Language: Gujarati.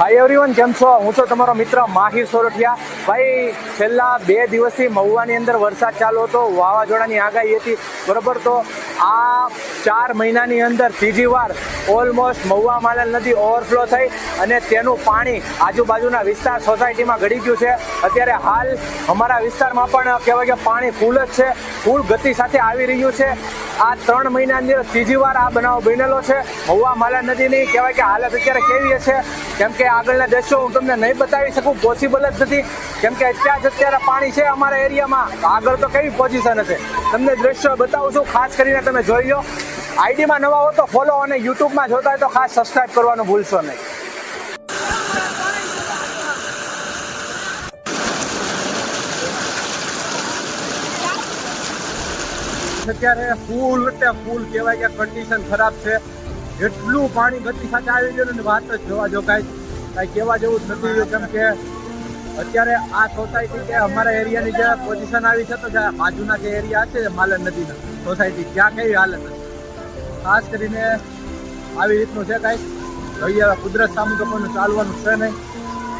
હાય એવરીવન કેમ છો? હું છું તમારો મિત્ર માહિર સોરઠિયા. ભાઈ, છેલ્લા બે દિવસથી મહુવાની અંદર વરસાદ ચાલુ હતો, વાવાઝોડાની આગાહી હતી. બરોબર, તો આ ચાર મહિનાની અંદર ત્રીજી વાર ઓલમોસ્ટ મહુવા માલલ નદી ઓવરફ્લો થઈ અને તેનું પાણી આજુબાજુના વિસ્તાર સોસાયટીમાં ગળી ગયું છે. અત્યારે હાલ અમારા વિસ્તારમાં પણ કહેવાય કે પાણી ફૂલ જ છે. ફૂલ ગતિ સાથે આવી રહ્યું છે. આ ત્રણ મહિનાની અંદર ત્રીજી વાર આ બનાવ બનેલો છે. મહુવા માલા નદીની કહેવાય કે હાલત અત્યારે કેવી છે? કેમ કે આગળના દ્રશ્યો હું તમને નહીં બતાવી શકું પોસિબલ જ નથી. કેમ કે અત્યારે જ અત્યારે પાણી છે અમારા એરિયામાં. આગળ તો કેવી પોઝિશન હશે? તમને દ્રશ્યો બતાવું છું, ખાસ કરીને તમે જોઈ લો. આઈડીમાં નવા હો તો ફોલો અને યુટ્યુબમાં જોતા હોય તો ખાસ સબસ્ક્રાઈબ કરવાનું ભૂલશો નહીં. અત્યારે ફૂલ એટલે ફૂલ કહેવાય કે કન્ડિશન ખરાબ છે. એટલું પાણી ગતિ સાથે આવી ગયું ને વાત જ જોવા જો કાંઈ કાંઈ કહેવા જેવું જ નથી. કેમ કે અત્યારે આ સોસાયટી કે અમારા એરિયાની જે પોઝિશન આવી છે તો જે બાજુના જે એરિયા છે, માલન નદીના, સોસાયટી, ત્યાં કેવી હાલત છે ખાસ કરીને આવી રીતનું છે કાંઈક કુદરત સામે તો ચાલવાનું છે નહીં.